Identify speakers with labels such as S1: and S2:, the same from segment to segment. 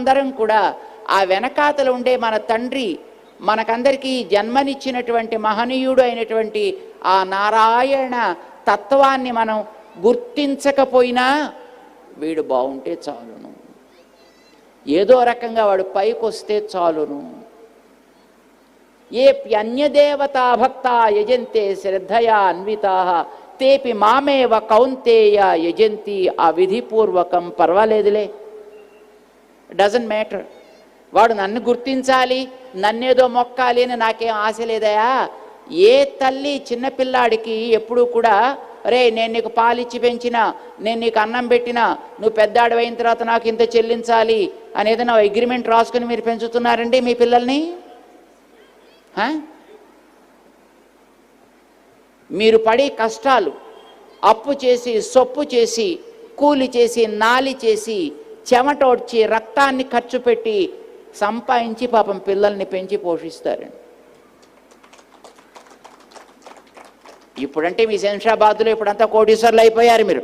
S1: అందరం కూడా ఆ వెనకాతలు ఉండే మన తండ్రి మనకందరికీ జన్మనిచ్చినటువంటి మహనీయుడు అయినటువంటి ఆ నారాయణ తత్వాన్ని మనం గుర్తించకపోయినా వీడు బాగుంటే చాలును. ఏదో రకంగా వాడు పైకి వస్తే చాలును. ఏ అన్యదేవతా భక్తా యజంతే శ్రద్ధయా అన్వితా తేపి మామేవ కౌంతేయ యజంతి ఆ విధిపూర్వకం పర్వాలేదులే. డజంట్ మ్యాటర్ వాడు నన్ను గుర్తించాలి నన్నేదో మొక్కాలి అని నాకేం ఆశ లేదయా? ఏ తల్లి చిన్నపిల్లాడికి ఎప్పుడూ కూడా రే నేను నీకు పాలిచ్చి పెంచినా నేను నీకు అన్నం పెట్టినా నువ్వు పెద్దాడు అయిన తర్వాత నాకు ఇంత చెల్లించాలి అనేది నా అగ్రిమెంట్ రాసుకుని మీరు పెంచుతున్నారండి మీ పిల్లల్ని? మీరు పడే కష్టాలు అప్పు చేసి సొప్పు చేసి కూలి చేసి నాలి చేసి చెమటోడ్చి రక్తాన్ని ఖర్చు పెట్టి సంపాదించి పాపం పిల్లల్ని పెంచి పోషిస్తారండి ఇప్పుడంటే మీ శంషాబాద్లో ఇప్పుడంతా కోటీశ్వర్లు అయిపోయారు మీరు.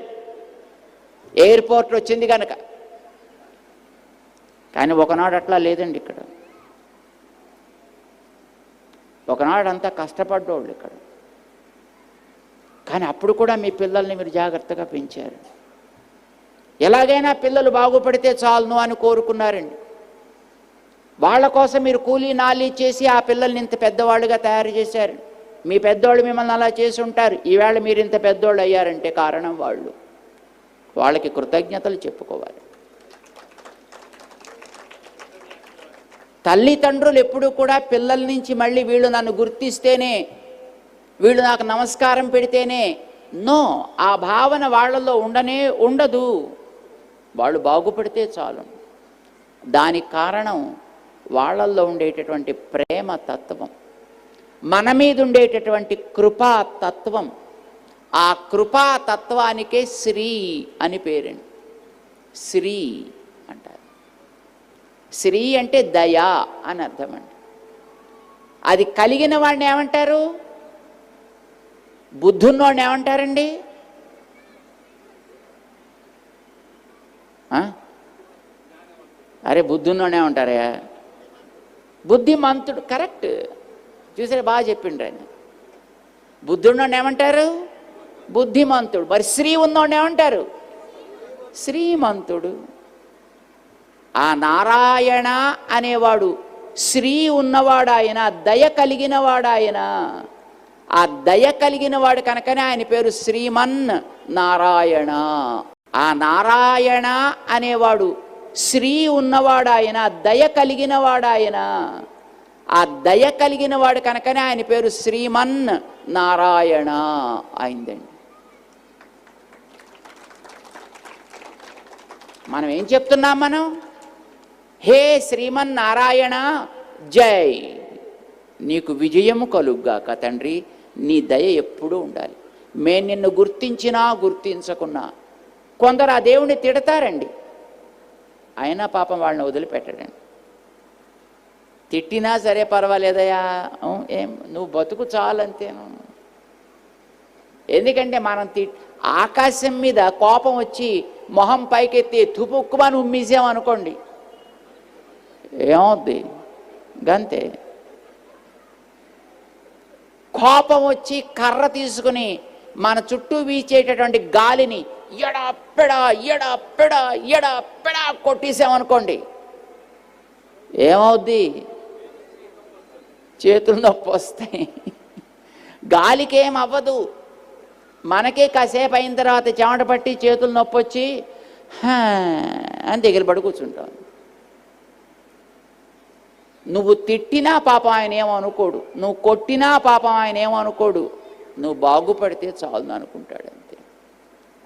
S1: ఎయిర్పోర్ట్ వచ్చింది కనుక కానీ ఒకనాడు అట్లా లేదండి ఇక్కడ. ఒకనాడు అంతా కష్టపడ్డోళ్ళు ఇక్కడ. కానీ అప్పుడు కూడా మీ పిల్లల్ని మీరు జాగ్రత్తగా పెంచారు. ఎలాగైనా పిల్లలు బాగుపడితే చాలును అని కోరుకున్నారండి. వాళ్ళ కోసం మీరు కూలీ నాలి చేసి ఆ పిల్లల్ని ఇంత పెద్దవాళ్ళుగా తయారు చేశారు. మీ పెద్దోళ్ళు మిమ్మల్ని అలా చేసి ఉంటారు. ఈవేళ మీరు ఇంత పెద్దోళ్ళు అయ్యారంటే కారణం వాళ్ళు. వాళ్ళకి కృతజ్ఞతలు చెప్పుకోవాలి. తల్లిదండ్రులు ఎప్పుడూ కూడా పిల్లల నుంచి మళ్ళీ వీళ్ళు నన్ను గుర్తిస్తేనే వీళ్ళు నాకు నమస్కారం పెడితేనే నో ఆ భావన వాళ్ళలో ఉండనే ఉండదు. వాళ్ళు బాగుపడితే చాలు. దానికి కారణం వాళ్ళల్లో ఉండేటటువంటి ప్రేమ తత్వం. మన మీద ఉండేటటువంటి కృపా తత్వం. ఆ కృపా తత్వానికే శ్రీ అని పేరండి. శ్రీ అంటారు. శ్రీ అంటే దయా అని అర్థం అండి. అది కలిగిన వాడిని ఏమంటారు? బుద్ధున్నోడిని ఏమంటారండి? అరే బుద్ధున్నోడే ఉంటారే. బుద్ధిమంతుడు కరెక్ట్. చూసారా బాగా చెప్పిండ్రు ఆయన. బుద్ధున్నోడిని ఏమంటారు? బుద్ధిమంతుడు. మరి శ్రీ ఉన్నోడు ఏమంటారు? శ్రీమంతుడు ఆ నారాయణ అనేవాడు శ్రీ ఉన్నవాడు ఆయన దయ కలిగిన ఆయన ఆ దయ కలిగిన వాడు కనుకనే ఆయన పేరు శ్రీమన్ నారాయణ. ఆ నారాయణ అనేవాడు శ్రీ ఉన్నవాడు ఆయన దయ కలిగిన ఆయన ఆ దయ కలిగిన వాడు కనుకనే ఆయన పేరు శ్రీమన్ నారాయణ అయిందండి. మనం ఏం చెప్తున్నాం మనం? హే శ్రీమన్ నారాయణ జై. నీకు విజయము కలుగ్గాక తండ్రి నీ దయ ఎప్పుడూ ఉండాలి. మేము నిన్ను గుర్తించినా గుర్తించకున్నా కొందరు ఆ దేవుణ్ణి తిడతారండి. అయినా పాపం వాళ్ళని వదిలిపెట్టడండి. తిట్టినా సరే పర్వాలేదయా ఏం నువ్వు బతుకు చాలంతేను ఎందుకంటే మనం తి ఆకాశం మీద కోపం వచ్చి మొహం పైకెత్తి తుపుక్కుమని ఉమ్మేసామనుకోండి ఏమవుద్ది? గంతే. కోపం వచ్చి కర్ర తీసుకుని మన చుట్టూ వీచేటటువంటి గాలిని ఎడా పెడా ఎడా పెడా ఎడా పెడా కొట్టేసామనుకోండి. ఏమవుద్ది? చేతులు నొప్పి వస్తాయి. గాలికేం అవ్వదు. మనకే కాసేపు అయిన తర్వాత చెమట పట్టి చేతులు నొప్పి వచ్చి అని దగ్గర పడి కూర్చుంటాం. నువ్వు తిట్టినా పాపం ఆయన ఏమనుకోడు అనుకోడు. నువ్వు కొట్టినా పాపం ఆయన ఏమనుకోడు అనుకోడు. నువ్వు బాగుపడితే చాలు అనుకుంటాడు.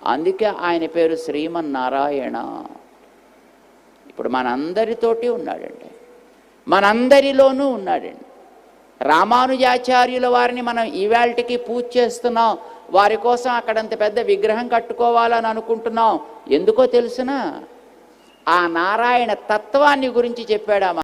S1: అందుకే ఆయన పేరు శ్రీమన్నారాయణ. ఇప్పుడు మనందరితోటి ఉన్నాడండి. మనందరిలోనూ ఉన్నాడండి. రామానుజాచార్యుల వారిని మనం ఈవేళకి పూజ చేస్తున్నాం. వారి కోసం అక్కడంత పెద్ద విగ్రహం కట్టుకోవాలని అనుకుంటున్నాం. ఎందుకో తెలుసునా ఆ నారాయణ తత్వాన్ని గురించి చెప్పాడా